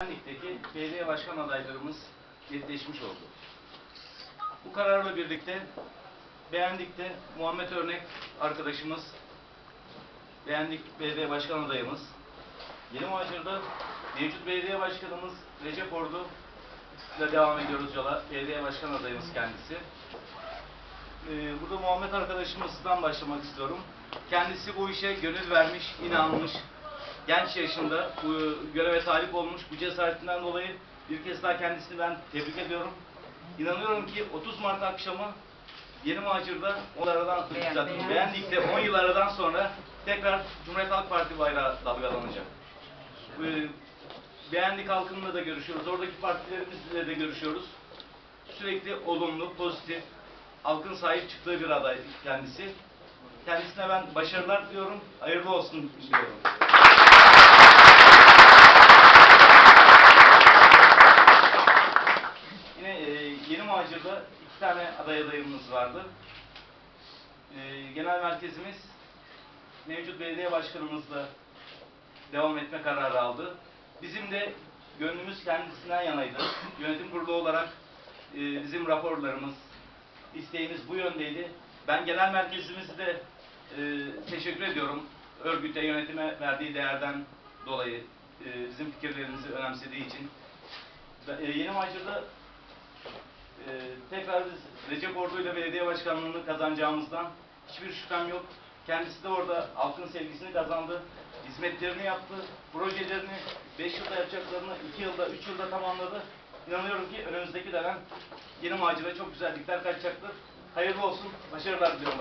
Pendik'teki belediye başkan adaylarımız netleşmiş oldu. Bu kararla birlikte Beğendik'te Muhammed Örnek arkadaşımız, Beğendik belediye başkan adayımız, Yeni Muhacir'de mevcut belediye başkanımız Recep Ordu ile devam ediyoruz yola. Belediye başkan adayımız kendisi. Ee, burada Muhammed arkadaşımızdan başlamak istiyorum. Kendisi bu işe gönül vermiş, inanmış, genç yaşında bu göreve talip olmuş. Bu cesaretinden dolayı bir kez daha kendisini ben tebrik ediyorum. İnanıyorum ki 30 Mart akşamı Yeni Macir'da 10 aradan, Beğen- Beğendik'te 10 yıl aradan sonra tekrar Cumhuriyet Halk Parti bayrağı dalgalanacak. Beğendik halkınla da görüşüyoruz. Oradaki partilerimizle de görüşüyoruz. Sürekli olumlu, pozitif, halkın sahip çıktığı bir aday kendisi. Kendisine ben başarılar diliyorum. Hayırlı olsun diyorum. Yine e, Yeni Muhacir'da iki tane aday adayımız vardı. E, genel merkezimiz mevcut belediye başkanımızla devam etme kararı aldı. Bizim de gönlümüz kendisinden yanaydı. Yönetim kurulu olarak e, bizim raporlarımız, isteğimiz bu yöndeydi. Ben genel merkezimizi de e, teşekkür ediyorum. Örgüte, yönetime verdiği değerden dolayı e, bizim fikirlerimizi önemsediği için. E, Yeni Macır'da e, tekrar biz Recep Ordu ile belediye başkanlığını kazanacağımızdan hiçbir şüphem yok. Kendisi de orada halkın sevgisini kazandı. Hizmetlerini yaptı. Projelerini 5 yılda yapacaklarını 2 yılda, 3 yılda tamamladı. İnanıyorum ki önümüzdeki dönem Yeni Macir'e çok güzellikler kaçacaktır. Hayırlı olsun. Başarılar diliyorum.